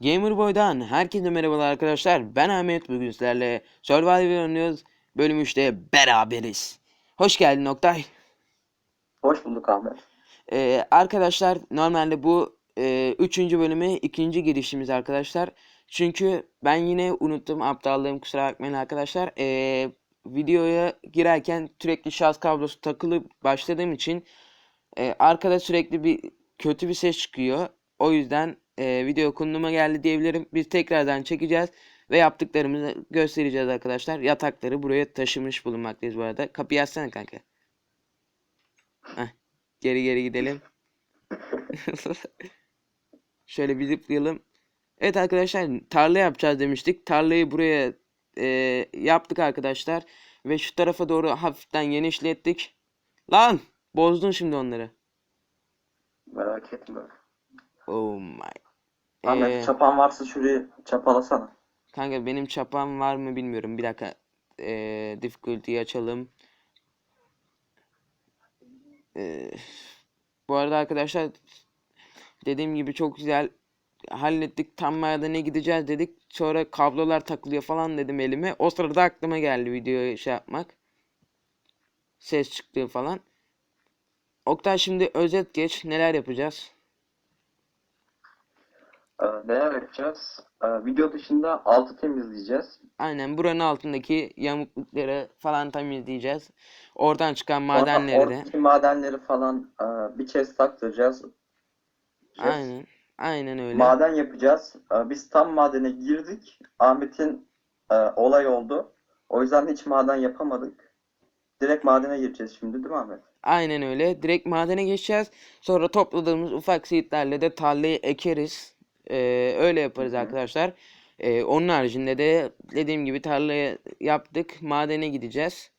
Gamer Boy'dan herkese merhabalar arkadaşlar. Ben Ahmet. Bugün sizlerle Survivor oynuyoruz. Bölüm 3'te beraberiz. Hoş geldin Oktay. Hoş bulduk Ahmet. Ee, arkadaşlar normalde bu e, üçüncü bölümü ikinci girişimiz arkadaşlar. Çünkü ben yine unuttum aptallığım kusura bakmayın arkadaşlar. Ee, videoya girerken sürekli şarj kablosu takılıp başladığım için e, arkada sürekli bir kötü bir ses çıkıyor. O yüzden e, video konuma geldi diyebilirim. Biz tekrardan çekeceğiz ve yaptıklarımızı göstereceğiz arkadaşlar. Yatakları buraya taşımış bulunmaktayız bu arada. Kapıyı açsana kanka. Heh, geri geri gidelim. Şöyle bir zıplayalım. Evet arkadaşlar tarla yapacağız demiştik. Tarlayı buraya e, yaptık arkadaşlar. Ve şu tarafa doğru hafiften genişlettik. Lan bozdun şimdi onları. Merak etme. Oh my. Ahmet Ee, çapan varsa şurayı çapalasana. kanka benim çapam var mı bilmiyorum. Bir dakika. Ee, difficulty'yi açalım. Ee, bu arada arkadaşlar dediğim gibi çok güzel hallettik. Tam madene gideceğiz dedik. Sonra kablolar takılıyor falan dedim elime. O sırada aklıma geldi videoyu şey yapmak. Ses çıktığı falan. Oktay şimdi özet geç. Neler yapacağız? Ee, neler yapacağız? Ee, video dışında altı temizleyeceğiz. Aynen buranın altındaki yamuklukları falan temizleyeceğiz. Oradan çıkan madenleri de. oradaki madenleri falan e, bir kez taktıracağız. Aynen. Aynen öyle. Maden yapacağız. Ee, biz tam madene girdik. Ahmet'in e, olay oldu. O yüzden hiç maden yapamadık. Direkt madene gireceğiz şimdi değil mi Ahmet? Aynen öyle. Direkt madene geçeceğiz. Sonra topladığımız ufak seedlerle de tarlayı ekeriz. Ee, öyle yaparız Hı hı. arkadaşlar. Ee, onun haricinde de dediğim gibi tarlayı yaptık. Madene gideceğiz.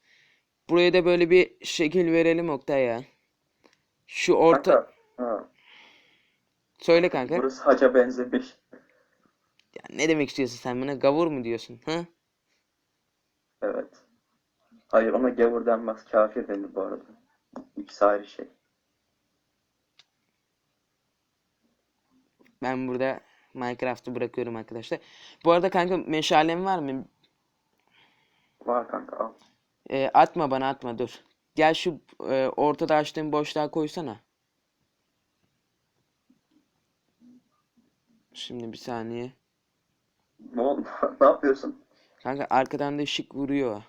Buraya da böyle bir şekil verelim Oktay ya. Şu orta... Kanka, ha, Söyle kanka. burası haca benzemiş. Ya ne demek istiyorsun sen bana? Gavur mu diyorsun? Ha? Evet. Hayır ona gavur denmez. Kafir denir bu arada. İkisi ayrı şey. Ben burada Minecraft'ı bırakıyorum arkadaşlar. Bu arada kanka meşalem var mı? Var kanka al. Ee, atma bana atma dur. Gel şu e, ortada açtığım boşluğa koysana. Şimdi bir saniye. Ne oldu? Ne yapıyorsun? Kanka arkadan da ışık vuruyor.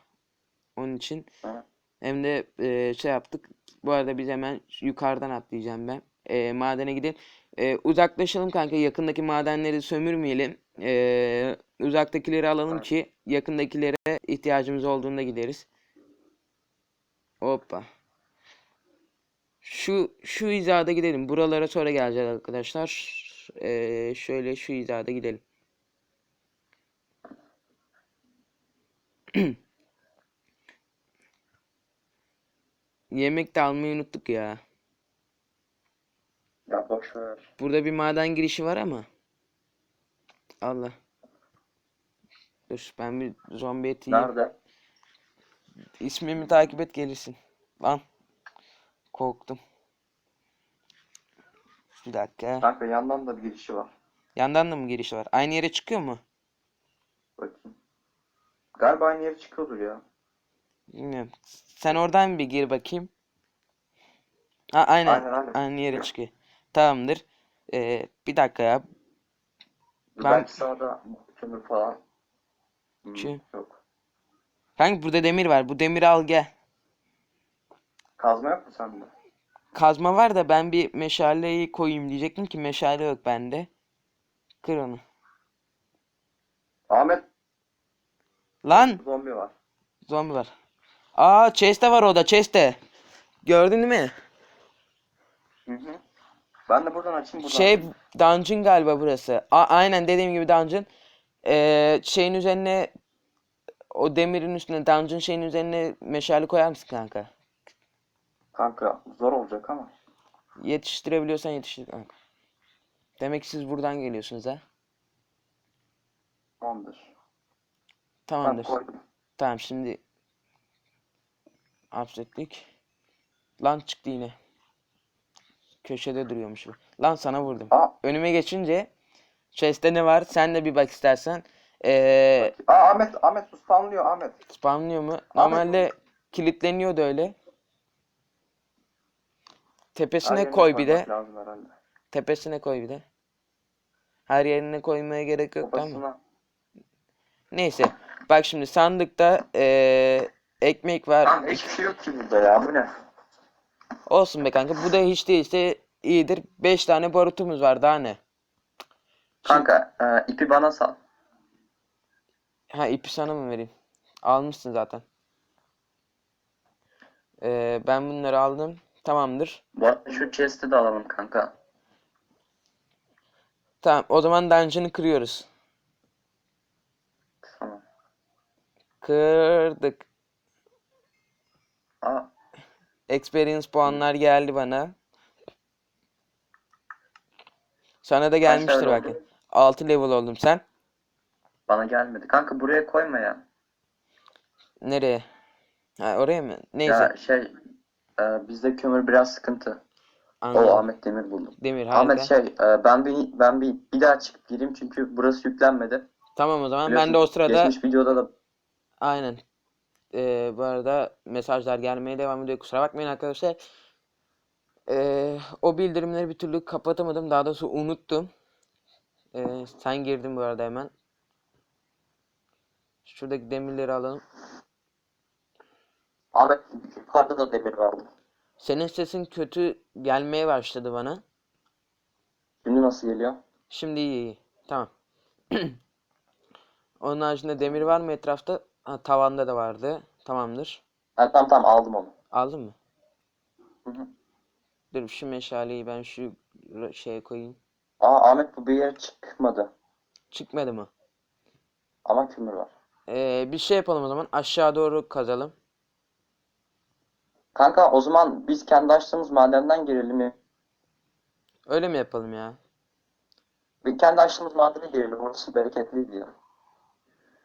Onun için Ha. hem de e, şey yaptık. Bu arada biz hemen yukarıdan atlayacağım ben. E, madene gidelim. E, uzaklaşalım kanka. Yakındaki madenleri sömürmeyelim. E, uzaktakileri alalım ki yakındakilere ihtiyacımız olduğunda gideriz. Hoppa. Şu şu hizada gidelim. Buralara sonra geleceğiz arkadaşlar. E, şöyle şu hizada gidelim. Yemek de almayı unuttuk ya. Ya boş ver. Burada bir maden girişi var ama. Allah. Dur ben bir zombi eti yiyeyim. Nerede? İsmimi takip et gelirsin. Lan. Korktum. Bir dakika. Kanka yandan da bir girişi var. Yandan da mı girişi var? Aynı yere çıkıyor mu? Bakayım. Galiba aynı yere çıkıyordur ya. Bilmiyorum. Sen oradan bir gir bakayım. Ha aynen. Aynen aynen. Aynı yere çıkıyor. Tamamdır. Ee, bir dakika ya. Ben- Belki sağda kömür falan. Hmm, Şey- yok. Kanka burada demir var. Bu demiri al gel. Kazma yok mu sende? Kazma var da ben bir meşaleyi koyayım diyecektim ki meşale yok bende. Kır onu. Ahmet Lan zombi var. zombi var. Aa chest'te var o da chest'te. Gördün değil mi? Hı hı. Ben de buradan açayım buradan. Şey dungeon galiba burası. A aynen dediğim gibi dungeon. Ee, şeyin üzerine o demirin üstüne dungeon şeyin üzerine meşale koyar mısın kanka? Kanka zor olacak ama. Yetiştirebiliyorsan yetiştir kanka. Demek ki siz buradan geliyorsunuz ha. Tamamdır. Ben Tamamdır. koydum. Tamam şimdi hapsettik. Lan çıktı yine. Köşede duruyormuş bu. Lan sana vurdum. Aa Önüme geçince Chest'te ne var? Sen de bir bak istersen. Ee, Aa Ahmet Ahmet spamlıyor Ahmet. spamlıyor mu? Normalde kilitleniyordu öyle. Tepesine yerine koy bir de. Tepesine koy bir de. Her yerine koymaya gerek yok tamam mı? Neyse. Bak şimdi sandıkta ee, ekmek var. Lan hiçbir şey yok ki burada ya bu ne? Olsun be kanka. Bu da hiç değilse iyidir. 5 tane barutumuz var daha ne? Kanka e, ipi bana sal. Ha ipi sana mı vereyim? Almışsın zaten. Ee, ben bunları aldım. Tamamdır. Bu arada şu chest'i de alalım kanka. Tamam o zaman dungeon'ı kırıyoruz. Tamam. Kırdık. Aa, Experience puanlar geldi bana. Sana da gelmiştir belki. 6 level oldum sen. bana gelmedi. Kanka buraya koyma ya. Nereye? Ha oraya mı? Neyse. Ya şey e, bizde kömür biraz sıkıntı. O Anladım. Ahmet Demir buldum. Demir harika. Ahmet şey e, ben bir ben bir bir daha çıkıp gireyim çünkü burası yüklenmedi. Tamam o zaman ben Biliyorsun, de o sırada Geçmiş videoda da aynen. Ee, bu arada mesajlar gelmeye devam ediyor. Kusura bakmayın arkadaşlar. Ee, o bildirimleri bir türlü kapatamadım. Daha doğrusu unuttum. Ee, sen girdin bu arada hemen. Şuradaki demirleri alalım. Ahmet yukarıda da demir vardı. Senin sesin kötü gelmeye başladı bana. Şimdi nasıl geliyor? Şimdi iyi iyi. Tamam. Onun haricinde demir var mı etrafta? Ha, tavanda da vardı. Tamamdır. Ha, tamam tamam aldım onu. Aldın mı? Hı hı. Dur şu meşaleyi ben şu şeye koyayım. Aa Ahmet bu bir yere çıkmadı. Çıkmadı mı? Ama kömür var. Ee, bir şey yapalım o zaman. Aşağı doğru kazalım. Kanka o zaman biz kendi açtığımız madenden girelim ya. Öyle mi yapalım ya? Bir kendi açtığımız madene girelim. Orası bereketliydi ya.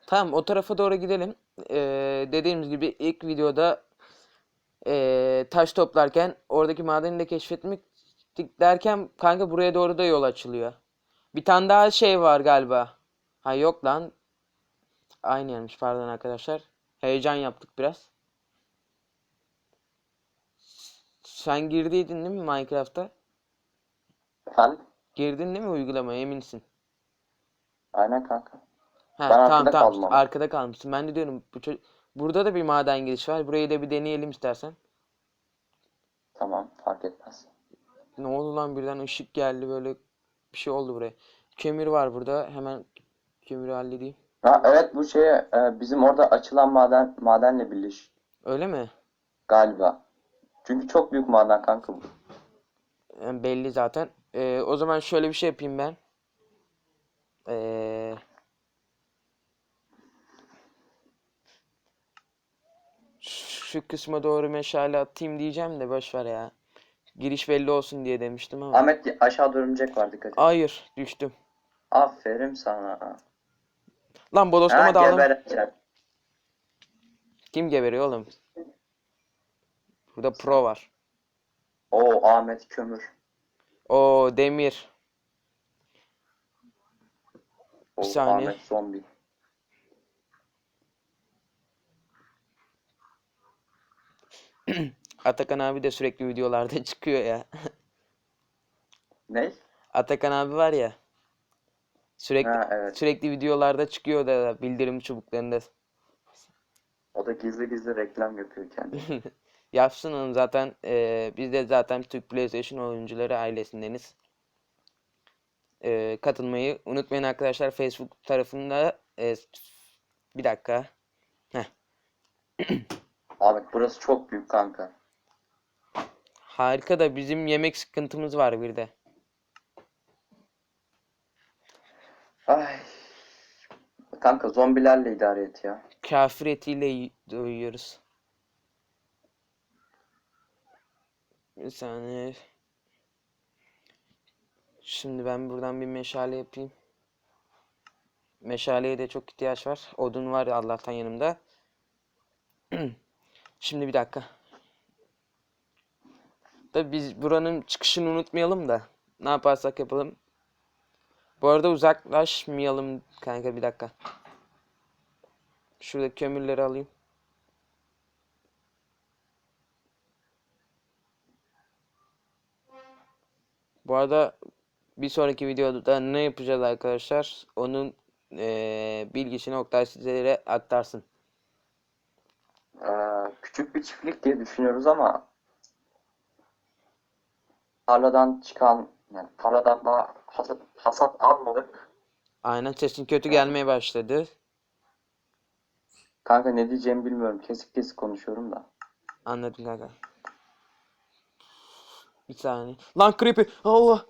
Tamam o tarafa doğru gidelim. Ee, dediğimiz gibi ilk videoda ee, taş toplarken oradaki madeni de keşfetmek derken kanka buraya doğru da yol açılıyor. Bir tane daha şey var galiba. Ha yok lan. Aynı yermiş pardon arkadaşlar. Heyecan yaptık biraz. Sen girdiydin değil mi Minecraft'a? Efendim? Girdin değil mi uygulamaya eminsin? Aynen kanka. Ha, Ben tamam arkada tamam. kaldım ama. Arkada kalmışsın. Ben de diyorum bu ço- burada da bir maden girişi var. Burayı da bir deneyelim istersen. Tamam fark etmez. Ne oldu lan birden ışık geldi böyle bir şey oldu buraya. Kömür var burada. Hemen kömürü halledeyim. Ha, evet bu şeye e, bizim orada açılan maden madenle birleş Öyle mi? galiba. Çünkü çok büyük maden kanka bu. Yani belli zaten. Ee, o zaman şöyle bir şey yapayım ben. Ee, şu kısma doğru meşale atayım diyeceğim de boş ver ya. Giriş belli olsun diye demiştim ama. Ahmet aşağıda örümcek var dikkat et. Hayır düştüm. Aferin sana. Lan bodoslama da gebereceğim. Kim geberiyor oğlum? Burada pro var. Oo Ahmet kömür. O demir. Oo, saniye. Ahmet zombi. Atakan abi de sürekli videolarda çıkıyor ya. Ne? Atakan abi var ya. Sürekli Ha evet. sürekli videolarda çıkıyor da bildirim çubuklarında. O da gizli gizli reklam yapıyor kendi. Yapsın onu zaten. eee, biz de zaten Türk PlayStation oyuncuları ailesindeniz. Eee, katılmayı unutmayın arkadaşlar. Facebook tarafında eee, bir dakika. Ahmet burası çok büyük kanka. Harika da bizim yemek sıkıntımız var bir de. Ay. Kanka zombilerle idare et ya. Kafir etiyle doyuyoruz. Bir saniye. Şimdi ben buradan bir meşale yapayım. Meşaleye de çok ihtiyaç var. Odun var Allah'tan yanımda. Şimdi bir dakika. Tabii biz buranın çıkışını unutmayalım da. Ne yaparsak yapalım. Bu arada uzaklaşmayalım kanka bir dakika. Şurada kömürleri alayım. Bu arada bir sonraki videoda ne yapacağız arkadaşlar? Onun eee, bilgisini Oktay sizlere aktarsın. Ee, küçük bir çiftlik diye düşünüyoruz ama tarladan çıkan yani tarladan daha hasat, hasat almadık. Aynen sesin kötü gelmeye başladı. Kanka ne diyeceğimi bilmiyorum. Kesik kesik konuşuyorum da. Anladım kanka. Bir saniye. Lan creepy. Allah.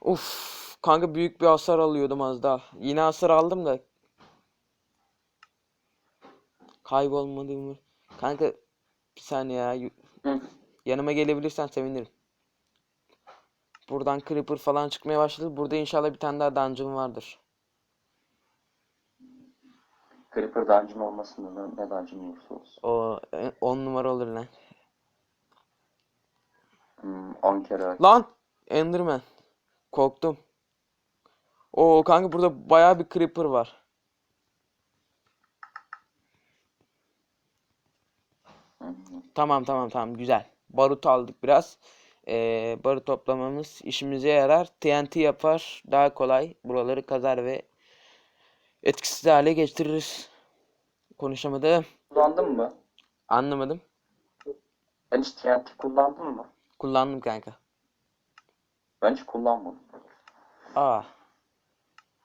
Uf. Kanka büyük bir hasar alıyordum az daha. Yine hasar aldım da. Kaybolmadığımı. Kanka bir saniye ya. Hı. Yanıma gelebilirsen sevinirim. Buradan creeper falan çıkmaya başladı. Burada inşallah bir tane daha dungeon vardır. Creeper dungeon olmasın da ne dungeon olursa olsun. O 10 numara olur lan. Hmm, 10 kere. Lan! Enderman. Korktum. Oo kanka burada bayağı bir creeper var. Hı hı. Tamam tamam tamam güzel. Barut aldık biraz. Ee, barut toplamamız işimize yarar. TNT yapar. Daha kolay. Buraları kazar ve etkisiz hale getiririz. Konuşamadım. Kullandın mı? Anlamadım. Ben hiç TNT kullandın mı? Kullandım kanka. Ben hiç kullanmadım. Aa.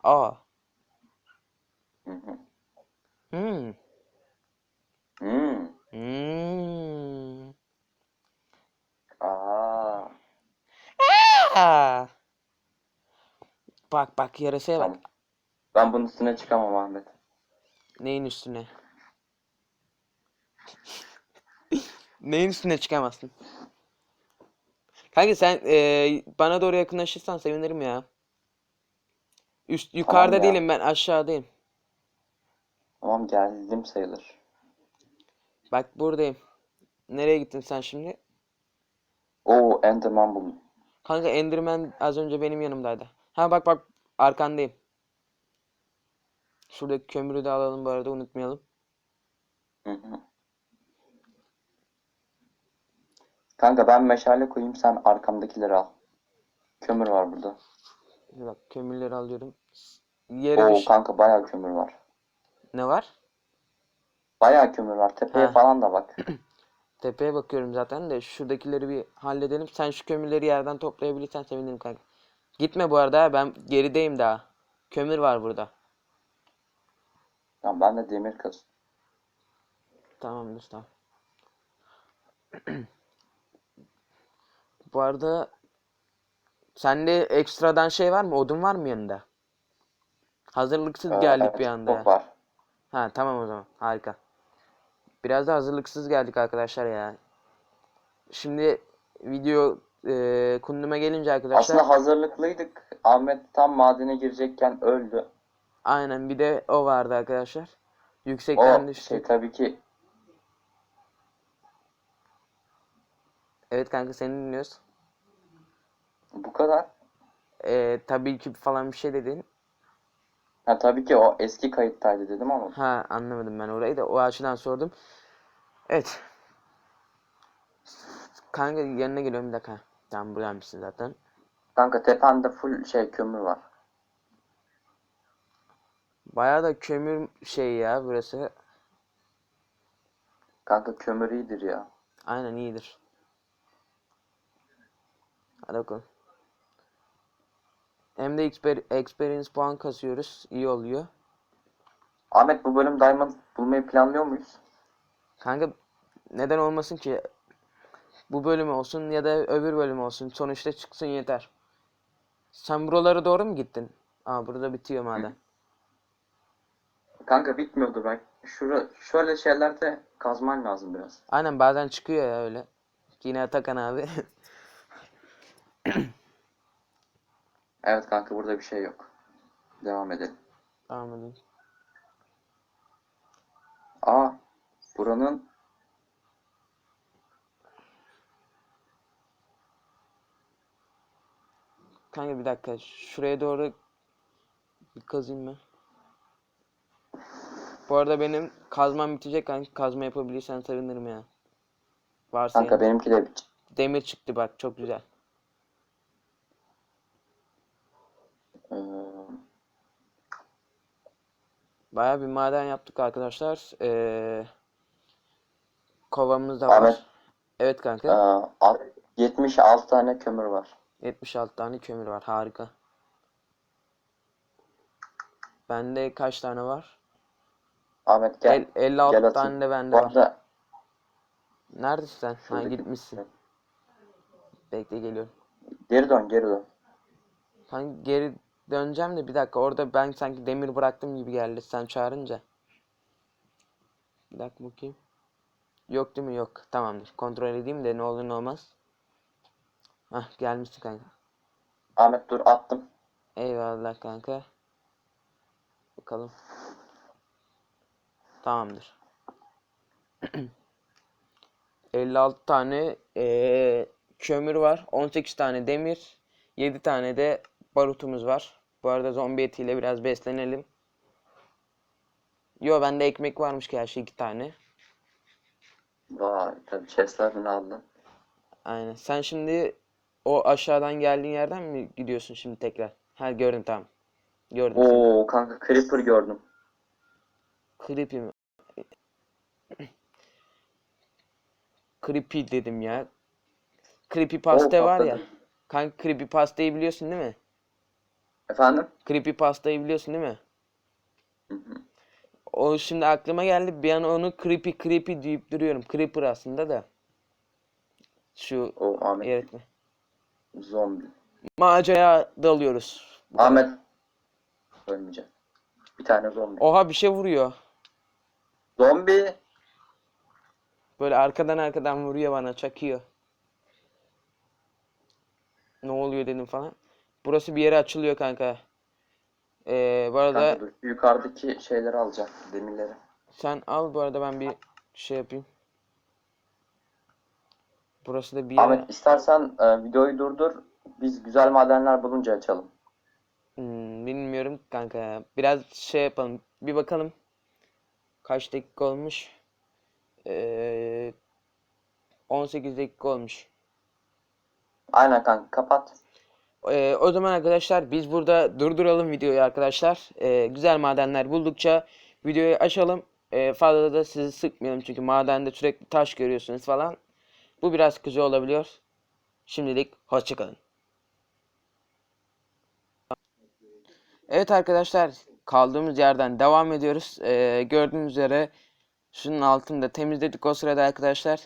Aa. Hı hı. Hmm. Hmm. Hmm. Aa. Aa. Bak bak yarasaya bak. Tamam. Ben bunun üstüne çıkamam Ahmet. Neyin üstüne? Neyin üstüne çıkamazsın? Kanka sen eee, bana doğru yakınlaşırsan sevinirim ya. Üst yukarıda ya. değilim ben aşağıdayım. Tamam geldim sayılır. Bak buradayım. Nereye gittin sen şimdi? Oo Enderman buldum. Kanka Enderman az önce benim yanımdaydı. Ha bak bak arkandayım. Şuradaki kömürü de alalım bu arada unutmayalım. Hı hı. Kanka ben meşale koyayım sen arkamdakileri al. Kömür var burada. Bak kömürleri alıyorum. Yere Oo düş. kanka bayağı kömür var. Ne var? Bayağı kömür var. Tepeye Ha. falan da bak. Tepeye bakıyorum zaten de şuradakileri bir halledelim. Sen şu kömürleri yerden toplayabilirsen sevinirim kanka. Gitme bu arada ha, ben gerideyim daha. Kömür var burada. Tamam ben de demir kaz. Tamamdır tamam. Bu arada sende ekstradan şey var mı? Odun var mı yanında? Hazırlıksız Ee, geldik bir anda. çok var. Ha tamam o zaman. Harika. Biraz da hazırlıksız geldik arkadaşlar ya. Şimdi video e, kunduma gelince arkadaşlar Aslında hazırlıklıydık. Ahmet tam madene girecekken öldü. aynen bir de o vardı arkadaşlar. O Yüksekten şey düştük. tabii ki Evet kanka seni dinliyoruz. bu kadar. E, tabii ki falan bir şey dedin. Ha tabii ki o eski kayıttaydı dedim ama. Ha anlamadım ben orayı da o açıdan sordum. Evet. Kanka yanına geliyorum bir dakika. Tamam buradaymışsın zaten. Kanka tepende full şey kömür var. Bayağı da kömür şey ya burası. Kanka kömür iyidir ya. Aynen iyidir. Hadi bakalım. Hem de exper- experience puan kasıyoruz. İyi oluyor. Ahmet bu bölüm diamond bulmayı planlıyor muyuz? Kanka neden olmasın ki? Bu bölüm olsun ya da öbür bölüm olsun. Sonuçta çıksın yeter. Sen buralara doğru mu gittin? Aa burada bitiyor maden. Kanka bitmiyordu bak. Şura, şöyle şeylerde kazman lazım biraz. Aynen bazen çıkıyor ya öyle. Yine Atakan abi. Evet kanka burada bir şey yok. Devam edelim. Tamam hadi. Aa buranın Kanka bir dakika. Şuraya doğru Bir kazayım ben. Bu arada benim kazmam bitecek kanka. Kazma yapabilirsen sevinirim ya. Varsa Kanka yani. benimki de Demir çıktı bak çok güzel. Ee, Baya bir maden yaptık arkadaşlar. Ee, kovamız da var. Ahmet. Evet kanka. Ee, alt- 76 tane kömür var. 76 tane kömür var. Harika. Bende kaç tane var? Ahmet gel. El, 56 Gel atayım. tane de bende var. arada Neredesin sen? Ha gitmişsin. Bekle geliyorum. Geri dön geri dön. Kanka geri döneceğim de bir dakika. Orada ben sanki demir bıraktım gibi geldi sen çağırınca. Bir dakika bakayım. Yok değil mi? Yok. Tamamdır. Kontrol edeyim de ne olur ne olmaz. Hah gelmişsin kanka. Ahmet dur attım. Eyvallah kanka. Bakalım. Tamamdır. 56 tane eee, kömür var. 18 tane demir. 7 tane de barutumuz var. Bu arada zombi etiyle biraz beslenelim. Yo bende ekmek varmış ki her şey 2 tane. Vay tabii chestlerini aldım. Aynen. Sen şimdi o aşağıdan geldiğin yerden mi gidiyorsun şimdi tekrar? Ha gördüm tamam. Gördüm seni. Oo kanka creeper gördüm. Creepy mi? Creepy dedim ya. Creepypasta Oo, var ya. patladı. Kanka Creepypasta'yı biliyorsun değil mi? Efendim? Creepypasta'yı biliyorsun değil mi? Hı hı. O şimdi aklıma geldi. Bir an onu creepy creepy deyip duruyorum. Creeper aslında da. Şu O Ahmet yaratma. zombi. Maceraya dalıyoruz. Ahmet ölmeyeceğim. Bir tane zombi. Oha bir şey vuruyor. Zombi. Böyle arkadan arkadan vuruyor bana çakıyor. Ne oluyor dedim falan. Burası bir yere açılıyor kanka. Ee, bu arada Kanka dur. Yukarıdaki şeyleri alacağım. Demirleri. sen al bu arada ben bir şey yapayım. Burası da bir yere Ahmet istersen e, videoyu durdur. Biz güzel madenler bulunca açalım. Hmm, bilmiyorum kanka. Biraz şey yapalım. Bir bakalım. Kaç dakika olmuş? Ee, 18 dakika olmuş. Aynen kanka kapat. Ee, o zaman arkadaşlar biz burada durduralım videoyu arkadaşlar. Ee, güzel madenler buldukça videoyu açalım. Ee, fazla da sizi sıkmayalım çünkü madende sürekli taş görüyorsunuz falan. Bu biraz kızı olabiliyor. Şimdilik hoşçakalın. Evet arkadaşlar kaldığımız yerden devam ediyoruz. Ee, gördüğünüz üzere şunun altını da temizledik o sırada arkadaşlar.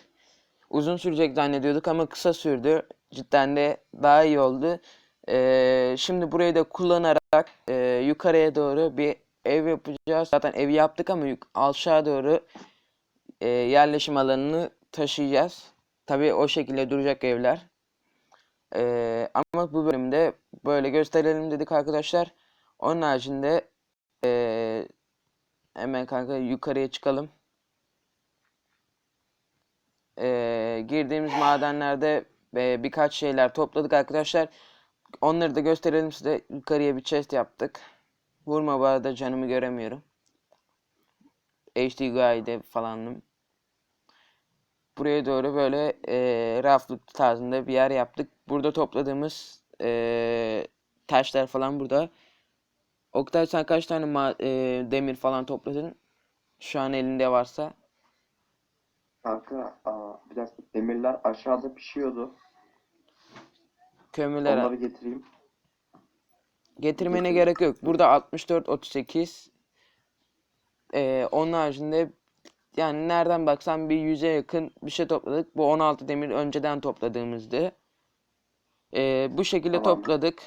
Uzun sürecek zannediyorduk ama kısa sürdü. Cidden de daha iyi oldu. Ee, şimdi burayı da kullanarak e, yukarıya doğru bir ev yapacağız. Zaten evi yaptık ama aşağı doğru e, yerleşim alanını taşıyacağız. Tabii o şekilde duracak evler. Ee, ama bu bölümde böyle gösterelim dedik arkadaşlar. Onun haricinde e, hemen kanka yukarıya çıkalım. Ee, girdiğimiz madenlerde e, birkaç şeyler topladık arkadaşlar. Onları da gösterelim size. Yukarıya bir chest yaptık. Vurma bu arada canımı göremiyorum. HD Guy'de falanım. Buraya doğru böyle e, raflık tarzında bir yer yaptık. Burada topladığımız e, taşlar falan burada. Oktay sen kaç tane e, demir falan topladın? Şu an elinde varsa. Kanka aa, bir dakika demirler aşağıda pişiyordu. Kömürler Onları getireyim. Getirmene Getir. gerek yok. Burada 64 38 ee, onun haricinde yani nereden baksan bir 100'e yakın bir şey topladık. Bu 16 demir önceden topladığımızdı. Ee, bu şekilde Tamam. topladık.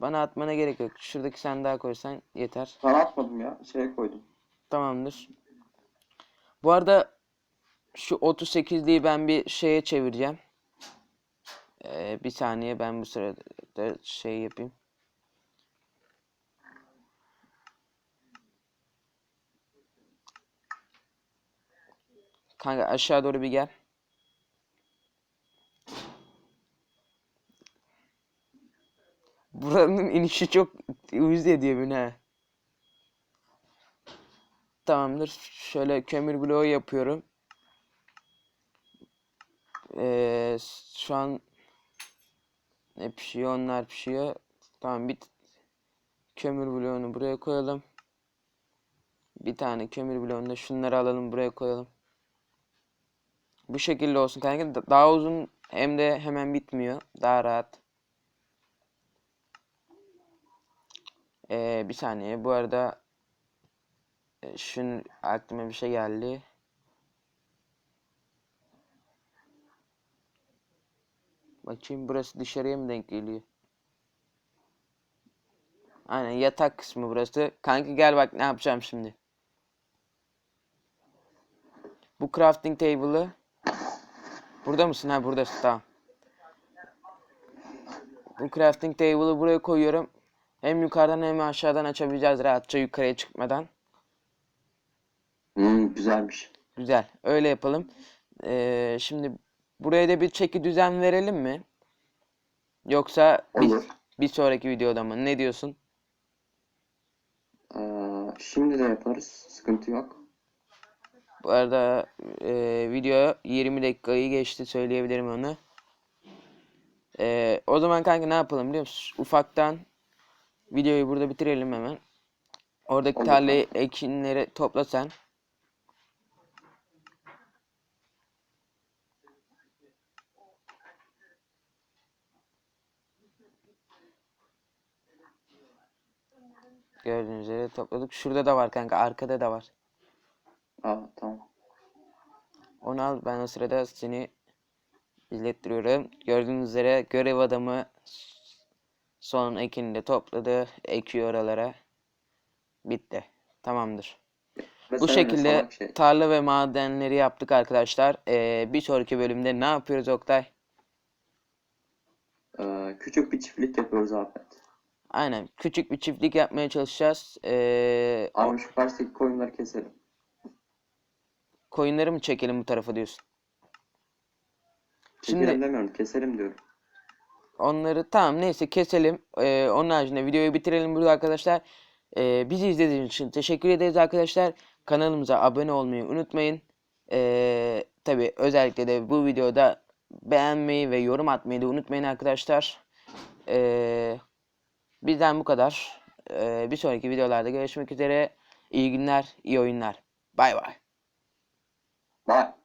Bana atmana gerek yok. Şuradaki sandığa koysan yeter. Sana atmadım ya. Şeye koydum. Tamamdır. Bu arada şu 38'liği ben bir şeye çevireceğim. Ee, bir saniye ben bu sırada şey yapayım. Kanka aşağı doğru bir gel. Buranın inişi çok uyuz ediyor beni ha. Tamamdır. Şöyle kömür bloğu yapıyorum. Ee, şu an ne pişiyor? Onlar pişiyor. Tamam bir kömür bloğunu buraya koyalım. Bir tane kömür bloğunu da şunları alalım buraya koyalım. Bu şekilde olsun kanka. Da- Daha uzun hem de hemen bitmiyor. Daha rahat. Ee, bir saniye. Bu arada e, şun aklıma bir şey geldi. Bakayım burası dışarıya mı denk geliyor? Aynen yatak kısmı burası. Kanka gel bak ne yapacağım şimdi. Bu crafting table'ı Burada mısın? Ha buradasın tamam. Bu crafting table'ı buraya koyuyorum. Hem yukarıdan hem aşağıdan açabileceğiz rahatça yukarıya çıkmadan. Hmm, güzelmiş. Güzel. Öyle yapalım. Ee, şimdi buraya da bir çeki düzen verelim mi? Yoksa bir, Olur. bir sonraki videoda mı? Ne diyorsun? Ee, şimdi de yaparız. Sıkıntı yok. Bu arada e, video 20 dakikayı geçti söyleyebilirim onu. E, o zaman kanka ne yapalım biliyor musun? Ufaktan videoyu burada bitirelim hemen. Oradaki Olur tarlayı ekinleri topla sen. Gördüğünüz üzere topladık. Şurada da var kanka. Arkada da var. Aa, tamam. Onu al ben o sırada seni izlettiriyorum. Gördüğünüz üzere görev adamı son ekini de topladı. Ekiyor oralara. Bitti. Tamamdır. Bu Mesela ne şekilde şey. tarla ve madenleri yaptık arkadaşlar. Ee, bir sonraki bölümde ne yapıyoruz Oktay? Ee, küçük bir çiftlik yapıyoruz Ahmet. Aynen. Küçük bir çiftlik yapmaya çalışacağız. Ee, Abi şu karşıdaki koyunları keselim. koyunları mı çekelim bu tarafa diyorsun? Şimdi- Çekelim demiyorum, keselim diyorum. Onları tamam neyse keselim. Ee, onun haricinde videoyu bitirelim burada arkadaşlar. Ee, bizi izlediğiniz için teşekkür ederiz arkadaşlar. Kanalımıza abone olmayı unutmayın. Ee, tabi özellikle de bu videoda beğenmeyi ve yorum atmayı da unutmayın arkadaşlar. Ee, bizden bu kadar. Ee, bir sonraki videolarda görüşmek üzere. İyi günler, iyi oyunlar. Bay bay. Bye.